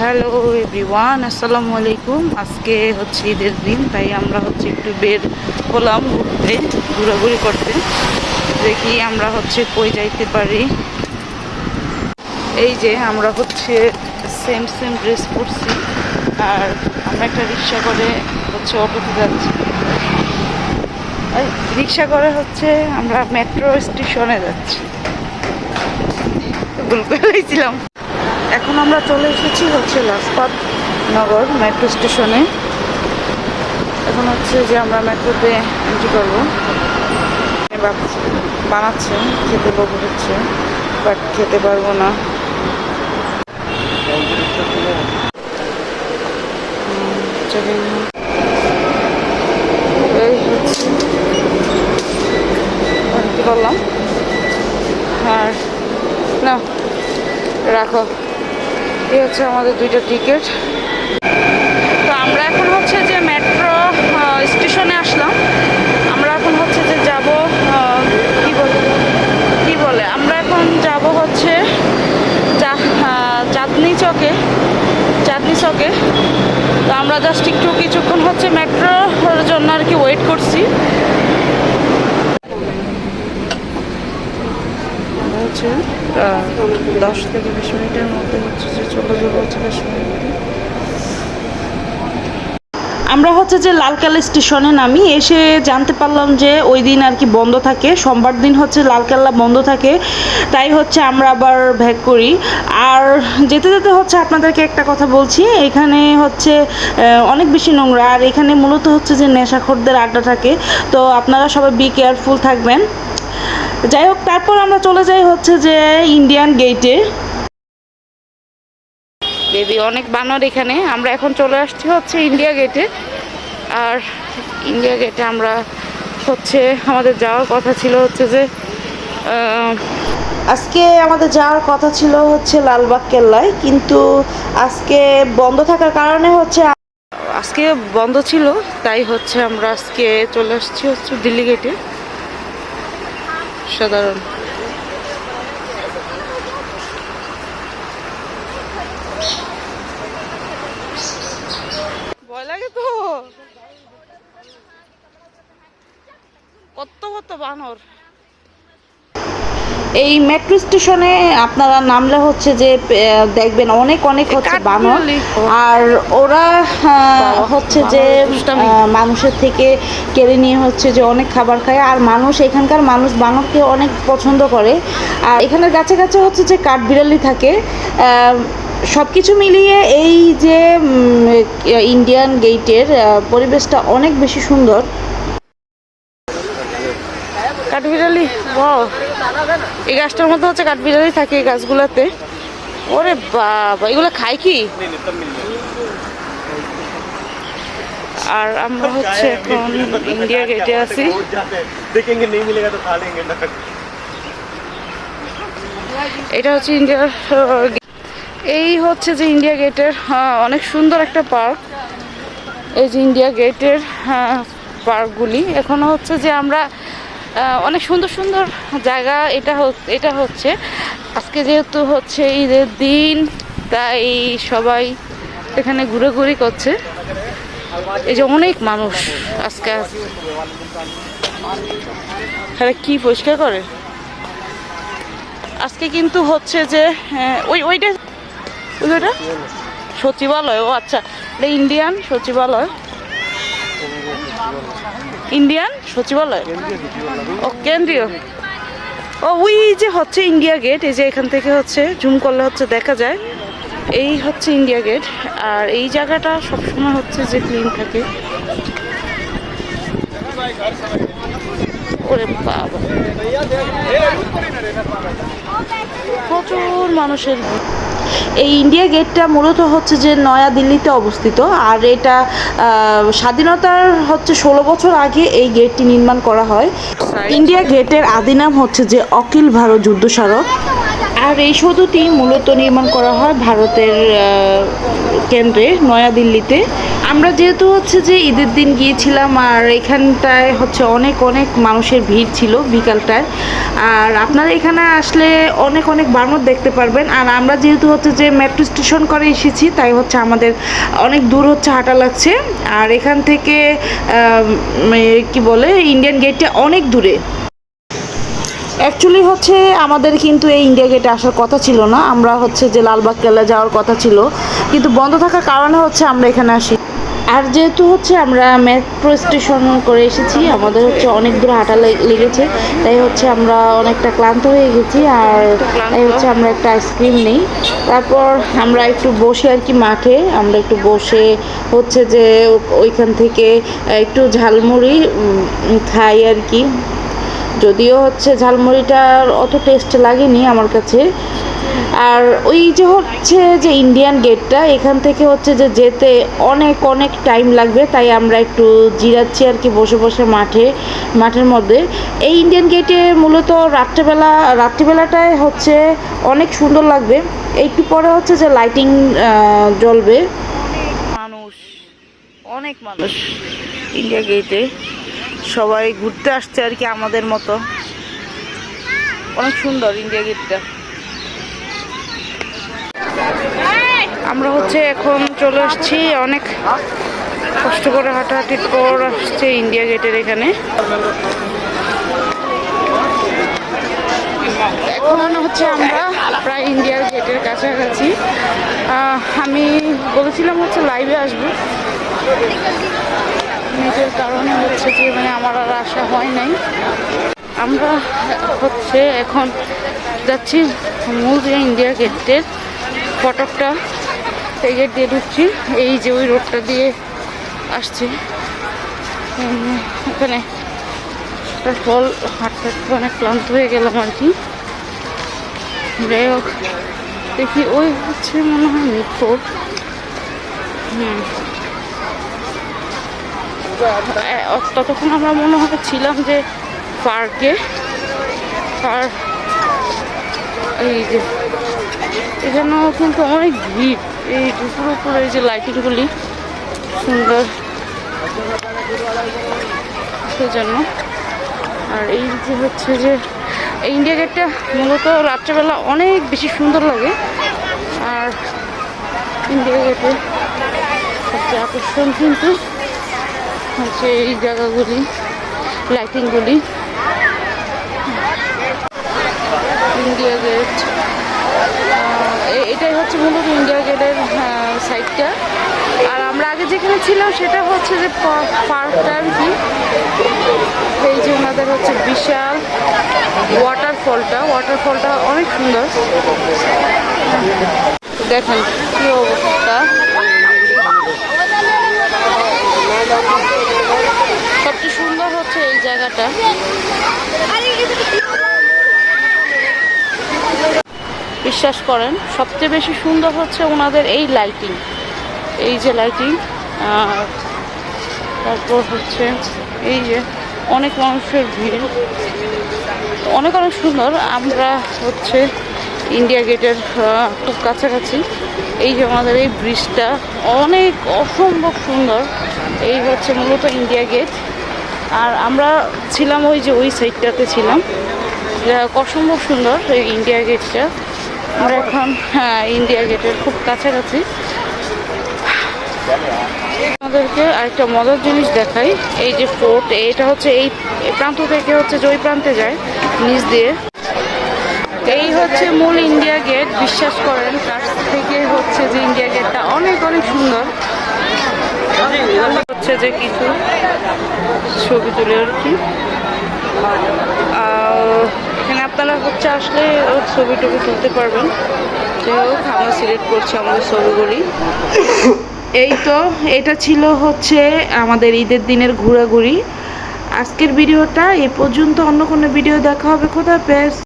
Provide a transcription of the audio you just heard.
Hello everyone আসসালামু আলাইকুম আজকে হচ্ছে ঈদের দিন, তাই আমরা হচ্ছে একটু বের হলাম ঘুরতে ঘোরাঘুরি করতে। দেখি আমরা হচ্ছে কই যাইতে পারি। এই যে আমরা হচ্ছে সেম সেম ড্রেস পরছি, আর আমরা একটা রিক্সা করে হচ্ছে অটোতে যাচ্ছি। রিক্সা করে হচ্ছে আমরা মেট্রো স্টেশনে যাচ্ছি। ভুল করেছিলাম। এখন আমরা চলে এসেছি হচ্ছে লাজপাত নগর মেট্রো স্টেশনে। এখন হচ্ছে যে আমরা মেট্রোতে এন্ট্রি করব। বানাচ্ছে, খেতে পাবো হচ্ছে বাট খেতে পারব না। করলাম আর, না, রাখো। এই হচ্ছে আমাদের দুইটা টিকিট। তো আমরা এখন হচ্ছে যে মেট্রো স্টেশনে আসলাম। আমরা এখন হচ্ছে যে যাব কি বলে কি বলে, আমরা এখন যাব হচ্ছে চাঁদনি চকে চাঁদনি চকে। তো আমরা জাস্ট একটু কিছুক্ষণ হচ্ছে মেট্রোর জন্য আর কি ওয়েট করছি আমরা হচ্ছে দশ থেকে বিশ মিনিটের মধ্যে হচ্ছে যে চলে যাব হচ্ছে আমরা হচ্ছে যে লালকালা স্টেশনে নামি, এসে জানতে পারলাম যে ওই দিন আর কি বন্ধ থাকে, সোমবার দিন হচ্ছে লালকেল্লা বন্ধ থাকে, তাই হচ্ছে আমরা আবার ভ্যাক করি। আর যেতে যেতে হচ্ছে আপনাদেরকে একটা কথা বলছি, এখানে হচ্ছে অনেক বেশি নোংরা, আর এখানে মূলত হচ্ছে যে নেশাখোরদের আড্ডা থাকে, তো আপনারা সবাই বি কেয়ারফুল থাকবেন। যাই হোক তারপর আমরা চলে যাই হচ্ছে যে ইন্ডিয়ান গেটে বেবি অনেক বানর এখানে। আমরা এখন চলে আসছি হচ্ছে ইন্ডিয়া গেটে আর ইন্ডিয়া গেটে আমরা হচ্ছে আমাদের যাওয়ার কথা ছিল হচ্ছে যে আজকে আমাদের যাওয়ার কথা ছিল হচ্ছে লালবাগ কেল্লায় কিন্তু আজকে বন্ধ থাকার কারণে হচ্ছে আজকে বন্ধ ছিল তাই হচ্ছে আমরা আজকে চলে আসছি হচ্ছে দিল্লি গেটে সাধারণ ভয় লাগে তো। কত কত বানর। এই মেট্রো স্টেশনে আপনারা নামলে হচ্ছে যে দেখবেন অনেক অনেক হচ্ছে বানর। আর ওরা হচ্ছে যে মানুষের থেকে কেড়ে নিয়ে হচ্ছে যে অনেক খাবার খায়। আর মানুষ এখানকার মানুষ বানরকে অনেক পছন্দ করে। আর এখানে গাছে গাছে হচ্ছে যে কাঠবিড়ালি থাকে। সব কিছু মিলিয়ে এই যে ইন্ডিয়ান গেটের পরিবেশটা অনেক বেশি সুন্দর। কাঠবিড়ালি ওয়াও এই গাছটার মধ্যে হচ্ছে কাঠবিড়ালি থাকে এই গাছগুলোতে। ওরে বাবা, এগুলো খায় কি? আর আমরা হচ্ছে এখন ইন্ডিয়া গেটে আছি। এটা হচ্ছে ইন্ডিয়ার এই হচ্ছে যে ইন্ডিয়া গেটের হ্যাঁ, অনেক সুন্দর একটা পার্ক। এই যে ইন্ডিয়া গেটের হ্যাঁ, পার্কগুলি। এখনও হচ্ছে যে আমরা অনেক সুন্দর সুন্দর জায়গা এটা এটা হচ্ছে। আজকে যেহেতু হচ্ছে ঈদের দিন, তাই সবাই এখানে ঘুরে করছে। এই যে অনেক মানুষ আজকে হ্যাঁ কি পরিষ্কার করে? আজকে কিন্তু হচ্ছে যে ওই ওইটা ওই ওইটা? সচিবালয়, ও আচ্ছা এটা ইন্ডিয়ান সচিবালয়। ইন্ডিয়ান? সচিবালয়? ও, কেন্দ্রীয়। ও, ওই যে হচ্ছে ইন্ডিয়া গেট, এই যে এখান থেকে হচ্ছে জুম করলে হচ্ছে দেখা যায়। এই হচ্ছে ইন্ডিয়া গেট, আর এই জায়গাটা সবসময় হচ্ছে যে ক্লিন থাকে। ওরে বাবা। প্রচুর মানুষের এই ইন্ডিয়া গেটটা মূলত হচ্ছে যে নয়া দিল্লিতে অবস্থিত আর এটা আহ, স্বাধীনতার হচ্ছে ষোলো বছর আগে এই গেটটি নির্মাণ করা হয়। ইন্ডিয়া গেটের আদি নাম হচ্ছে যে অখিল ভারত যুদ্ধ স্মারক। আর এই সেতুটি মূলত নির্মাণ করা হয় ভারতের কেন্দ্রে, নয়াদিল্লিতে। আমরা যেহেতু হচ্ছে যে ঈদের দিন গিয়েছিলাম আর এখানটায় হচ্ছে অনেক অনেক মানুষের ভিড় ছিল বিকালটায়। আর আপনারা এখানে আসলে অনেক অনেক বানর দেখতে পারবেন। আর আমরা যেহেতু হচ্ছে যে মেট্রো স্টেশন করে এসেছি, তাই হচ্ছে আমাদের অনেক দূর হচ্ছে হাঁটা লাগছে। আর এখান থেকে কি বলে, ইন্ডিয়ান গেটটা অনেক দূরে। অ্যাকচুয়ালি হচ্ছে আমাদের কিন্তু এই ইন্ডিয়া গেটে আসার কথা ছিল না। আমরা হচ্ছে যে লালবাগ, কেল্লা যাওয়ার কথা ছিল। কিন্তু বন্ধ থাকার কারণে হচ্ছে আমরা এখানে আসি। আর যেহেতু হচ্ছে আমরা মেট্রো স্টেশন করে এসেছি, আমাদের হচ্ছে অনেক দূর হাঁটা লেগেছে। তাই হচ্ছে আমরা অনেকটা ক্লান্ত হয়ে গেছি আর তাই হচ্ছে আমরা একটা আইসক্রিম নিই। তারপর আমরা একটু বসে আর কি মাঠে। আমরা একটু বসে হচ্ছে যে ওইখান থেকে একটু ঝালমুড়ি খাই আর কি। যদিও হচ্ছে ঝালমুড়িটার অত টেস্ট লাগেনি আমার কাছে। আর ওই যে হচ্ছে যে ইন্ডিয়ান গেটটা এখান থেকে হচ্ছে যে যেতে অনেক অনেক টাইম লাগবে, তাই আমরা একটু জিরাচ্ছি আর কি বসে বসে মাঠে, মাঠের মধ্যে। এই ইন্ডিয়ান গেটে মূলত রাত্রেবেলা, রাত্রিবেলাটায় হচ্ছে অনেক সুন্দর লাগবে। একটু পরে হচ্ছে যে লাইটিং জ্বলবে। মানুষ, অনেক মানুষ ইন্ডিয়া গেটে সবাই ঘুরতে আসছে আর কি আমাদের মতো। অনেক সুন্দর ইন্ডিয়া গেটটা আমরা হচ্ছে এখন চলে আসছি অনেক কষ্ট করে হাঁটাহাঁটির পর আসছে ইন্ডিয়া গেটের এখানে। এখন হচ্ছে আমরা প্রায় ইন্ডিয়ার গেটের কাছাকাছি। আমি বলেছিলাম হচ্ছে লাইভে আসব। নিজের কারণে হচ্ছে যে মানে আমার আর আশা হয় নাই। আমরা হচ্ছে এখন যাচ্ছি মূল ইন্ডিয়া গেটের ফটকটা, এই গেট দিয়ে ঢুকছি, এই যে ওই রোডটা দিয়ে আসছি। ওখানে তার ফল হাঁটতে হাঁটতে অনেক ক্লান্ত হয়ে গেলাম আর কি। যাই হোক, দেখি, ওই হচ্ছে মনে হয় মিটফোর্ট হুম। ততক্ষণ আমরা মনে হয় ছিলাম যে পার্কে। আর এই যে, এখানেও কিন্তু অনেক ভিড়। এই দুপুর উপরে এই যে লাইটিংগুলি সুন্দর। সেজন্য। আর এই যে হচ্ছে যে ইন্ডিয়া গেটটা মূলত রাত্রেবেলা অনেক বেশি সুন্দর লাগে। আর ইন্ডিয়া গেটে সবচেয়ে আকর্ষণ কিন্তু হচ্ছে এই জায়গাগুলি লাইটিংগুলি ইন্ডিয়া গেট এটাই হচ্ছে মূলত ইন্ডিয়া গেটের সাইডটা আর আমরা আগে যেখানে ছিলাম সেটা হচ্ছে যে পার্কটা আর কি? এই যে ওনাদের হচ্ছে বিশাল ওয়াটারফলটা ওয়াটারফলটা অনেক সুন্দর। দেখেন কি অবস্থা সবচেয়ে সুন্দর হচ্ছে এই জায়গাটা। বিশ্বাস করেন, সবচেয়ে বেশি সুন্দর হচ্ছে ওনাদের এই লাইটিং এই যে লাইটিং তারপর হচ্ছে এই যে অনেক মানুষের ভিড়। অনেক অনেক সুন্দর। আমরা হচ্ছে ইন্ডিয়া গেটের খুব কাছাকাছি। এই যে আমাদের এই ব্রিজটা অনেক অসম্ভব সুন্দর। এই হচ্ছে মূলত ইন্ডিয়া গেট আর আমরা ছিলাম ওই যে ওই সাইডটাতে ছিলাম। অসম্ভব সুন্দর, এই ইন্ডিয়া গেটটা আমরা এখন হ্যাঁ ইন্ডিয়া গেটের খুব কাছাকাছি। আমাদেরকে আরেকটা মজার জিনিস দেখাই। এই যে ফোর্ট এটা হচ্ছে এই প্রান্ত থেকে হচ্ছে যে ওই প্রান্তে যায়, নিচ দিয়ে। এই হচ্ছে মূল ইন্ডিয়া গেট বিশ্বাস করেন, তার থেকে হচ্ছে যে ইন্ডিয়া গেটটা অনেক অনেক সুন্দর। হচ্ছে যে কিছু ছবি তুলে আর কি। এখানে আপনারা হচ্ছে আসলে ছবি টবি তুলতে পারবেন। যাই আমরা সিলেক্ট করছি আমাদের ছবিগুলি। এই তো, এটা ছিল হচ্ছে আমাদের ঈদের দিনের ঘোরাঘুরি। আজকের ভিডিওটা এ পর্যন্ত, অন্য কোনো ভিডিও দেখা হবে কোথাও